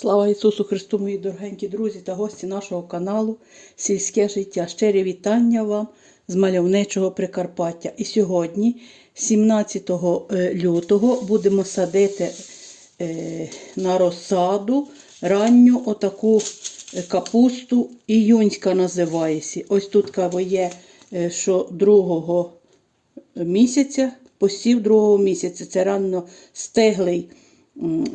Слава Ісусу Христу, мої дорогенькі друзі та гості нашого каналу Сільське життя. Щирі вітання вам з мальовничого Прикарпаття. І сьогодні, 17 е, лютого, будемо садити е, на розсаду ранню отаку е, капусту іюнська називається. Ось тут каво є, що другого місяця, посів другого місяця. Це рано стеглий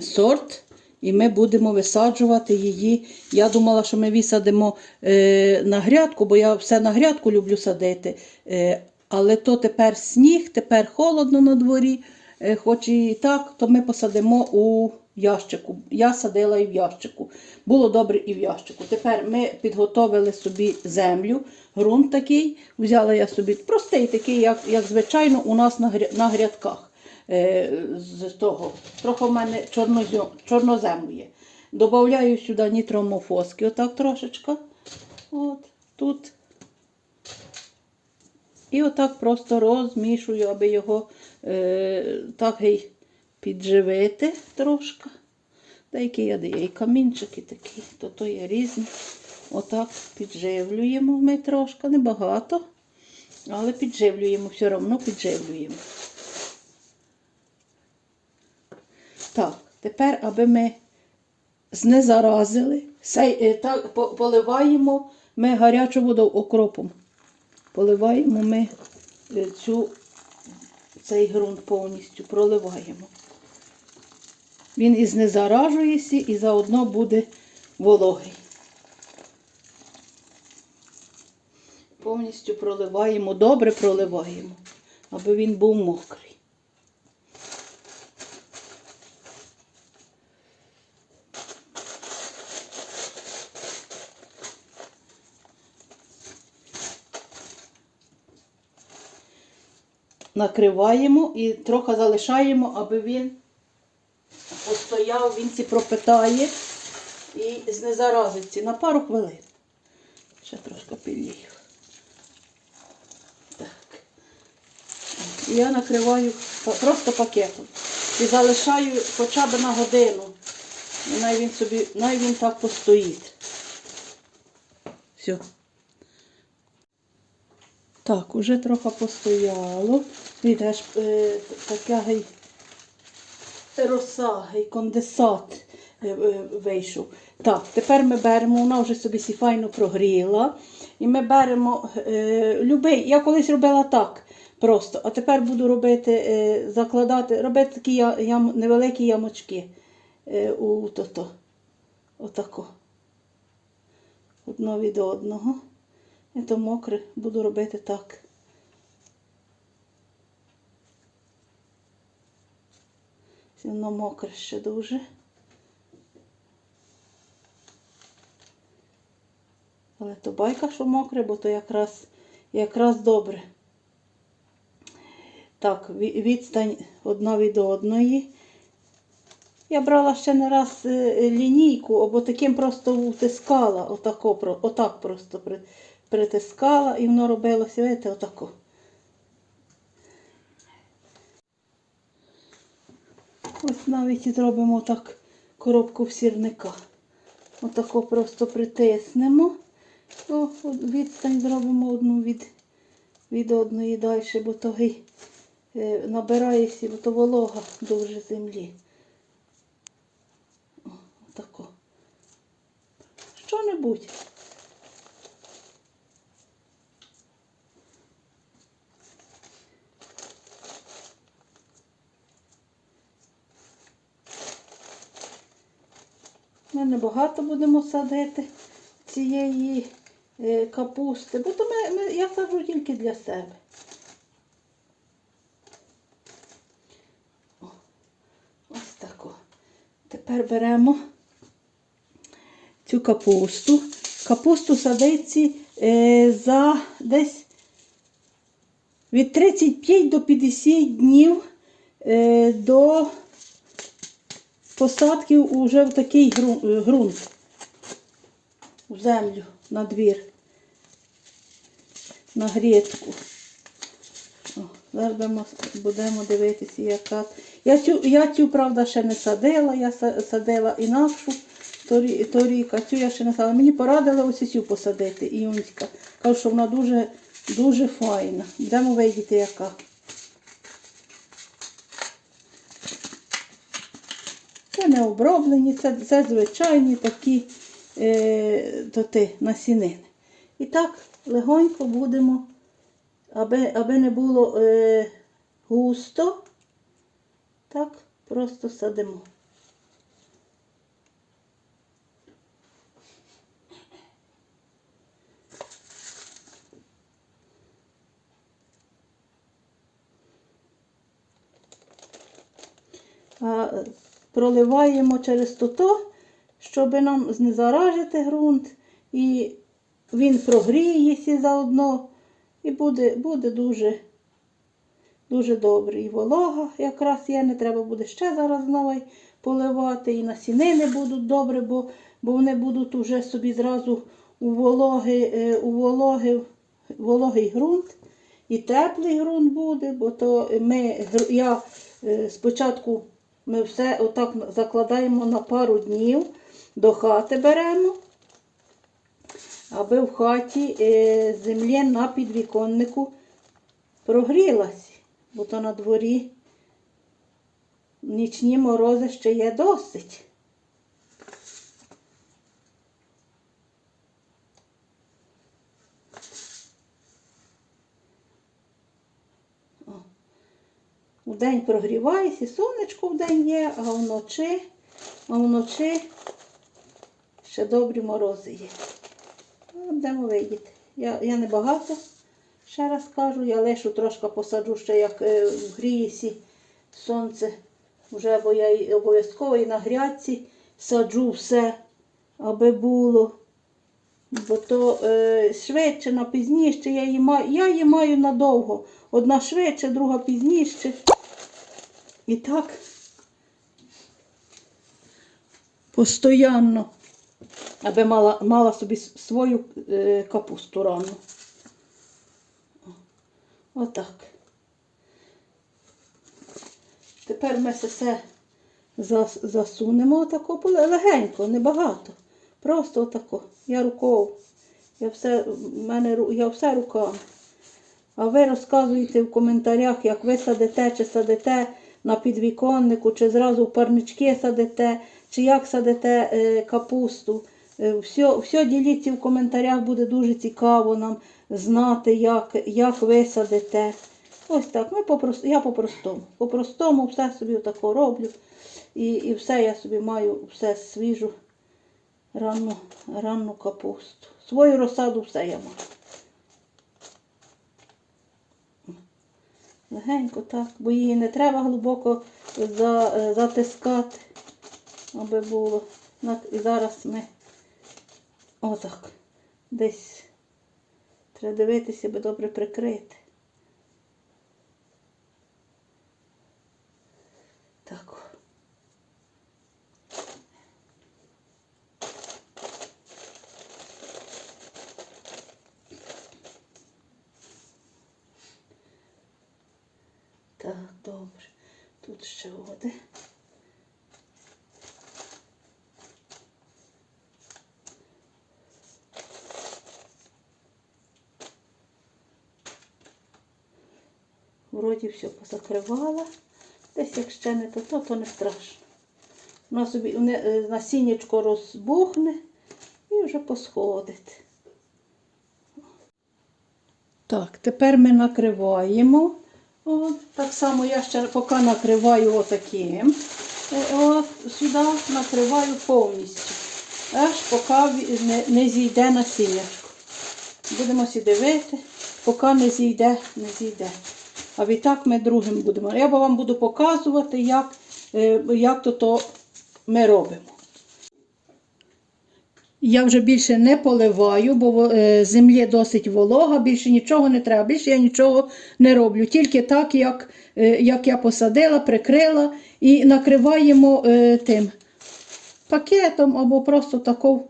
сорт. І ми будемо висаджувати її. Я думала, що ми висадимо е, на грядку, бо я все на грядку люблю садити. Е, але то тепер сніг, тепер холодно на дворі. Е, хоч і так, то ми посадимо у ящику. Я садила і в ящику. Було добре і в ящику. Тепер ми підготовили собі землю, ґрунт такий. Взяла я собі простий, такий, як, як звичайно, у нас на, на грядках з того. Трохи в мене чорнозему є. Добавляю сюди нітромофоски, отак трошечки. От, тут. І отак просто розмішую, аби його е, так гей підживити трошки. Деякі я дає і камінчики такі, то то є різні. Отак підживлюємо ми трошки, небагато, але підживлюємо, все одно підживлюємо. Так, тепер, аби ми знезаразили, е, поливаємо ми гарячу воду окропом. Поливаємо ми е, цю, цей ґрунт повністю, проливаємо. Він і знезаражується, і заодно буде вологий. Повністю проливаємо, добре проливаємо, аби він був мокрий. Накриваємо і трохи залишаємо, аби він постояв, він ці пропитає і знезаразиться на пару хвилин. Ще трошки підлію. Так. Я накриваю просто пакетом. І залишаю хоча б на годину. І най він собі, най він так постоїть. Все. Так, уже трохи постояло. Видиш, е, гей роса, конденсат е, е, вийшов. Так, тепер ми беремо, вона вже собі сі файно прогріла. І ми беремо е, любий. Я колись робила так просто, а тепер буду робити, закладати, робити такі ям, невеликі ямочки у то-то. Отако. Одно від одного. І то мокре буду робити так. Воно мокре ще дуже. Але то байка, що мокре, бо то якраз, якраз добре. Так, відстань одна від одної. Я брала ще не раз е, лінійку, або таким просто утискала, отако, отак просто притискала і воно робилося, видите, отако. Ось навіть і зробимо так коробку в сірника. Отако просто притиснемо. О, відстань зробимо одну від, від одної далі, бо то гей, е, набирається, бо то волога дуже землі. О, отако. Що-небудь. Ми небагато будемо садити цієї е, капусти, бо то ми, ми, я саджу тільки для себе. О, ось тако. Тепер беремо цю капусту. Капусту садиться е, за десь від 35 до 50 днів е, до посадки вже в такий е, ґрунт, в землю, на двір, на грядку. Зараз будемо, будемо дивитися, яка. Я цю, я цю, правда, ще не садила, я садила інакшу торі, торік, а цю я ще не знала. Мені порадили ось цю посадити, іюнська. Кажу, що вона дуже, дуже файна. Йдемо видіти, яка. Це не оброблені, це, це звичайні такі е, тоти, насінини. І так легонько будемо, аби, аби не було е, густо, так просто садимо. А проливаємо через тото, щоб нам знезаражити ґрунт, і він прогріється заодно, і буде, буде дуже, дуже добре. І волога якраз є, не треба буде ще зараз знову поливати, і насінини будуть добре, бо, бо вони будуть уже собі зразу у вологи, е, у вологи, вологий ґрунт. І теплий ґрунт буде, бо то ми, я е, спочатку ми все отак закладаємо на пару днів, до хати беремо, аби в хаті землі земля на підвіконнику прогрілась, бо то на дворі нічні морози ще є досить. У день прогрівається, сонечко в день є, а вночі, а вночі ще добрі морози є. Ну, Будемо видіти. Я, я не багато, ще раз кажу, я лишу трошки посаджу ще як е, гріється сонце. Вже бо я обов'язково і на грядці саджу все, аби було. Бо то е, швидше на пізніше я її маю, я її маю надовго. Одна швидше, друга пізніше. І так постоянно, аби мала, мала собі свою е, капусту рано. Отак. Тепер ми це все зас- засунемо отако легенько, небагато. Просто отако. Я рукою. Я все, мене, я все руками. А ви розказуєте в коментарях, як ви садите, чи садите на підвіконнику, чи зразу парнички садите, чи як садите е, капусту. Все, все діліться в коментарях, буде дуже цікаво нам знати, як, як ви садите. Ось так. Ми попрост, я по-простому. По-простому все собі отако роблю. І, і все я собі маю, все свіжу ранну, ранну капусту. Свою розсаду все я маю. Легенько так, бо її не треба глибоко е, затискати, аби було. І зараз ми отак. Десь треба дивитися, аби добре прикрити. Так. о. Так, добре. Тут ще води. Вроді все позакривала. Десь як ще не то, то, то не страшно. Воно собі е, насіннячко розбухне і вже посходить. Так, тепер ми накриваємо. От, так само я ще поки накриваю отаким. Е, От, сюди накриваю повністю. Аж поки не, не зійде насіннячко. Будемо сі дивити, поки не зійде, не зійде. А відтак ми другим будемо. Я вам буду показувати, як, е, як то, то ми робимо. Я вже більше не поливаю, бо е, землі досить волога, більше нічого не треба, більше я нічого не роблю. Тільки так, як, е, як я посадила, прикрила і накриваємо е, тим пакетом або просто таку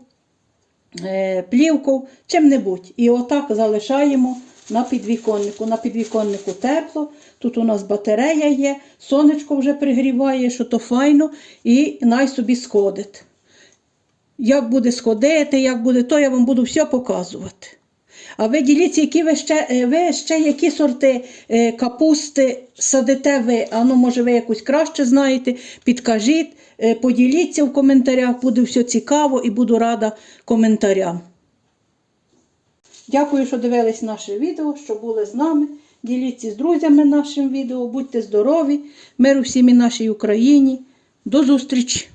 плівку, чим-небудь. І отак залишаємо на підвіконнику. На підвіконнику тепло. Тут у нас батарея є, сонечко вже пригріває, що то файно, і най собі сходить. Як буде сходити, як буде то, я вам буду все показувати. А ви діліться, які ви ще, е, ви ще які сорти е, капусти садите ви. А ну, може, ви якусь краще знаєте, підкажіть, е, поділіться в коментарях, буде все цікаво і буду рада коментарям. Дякую, що дивились наше відео, що були з нами. Діліться з друзями нашим відео, будьте здорові, миру всім і нашій Україні. До зустрічі!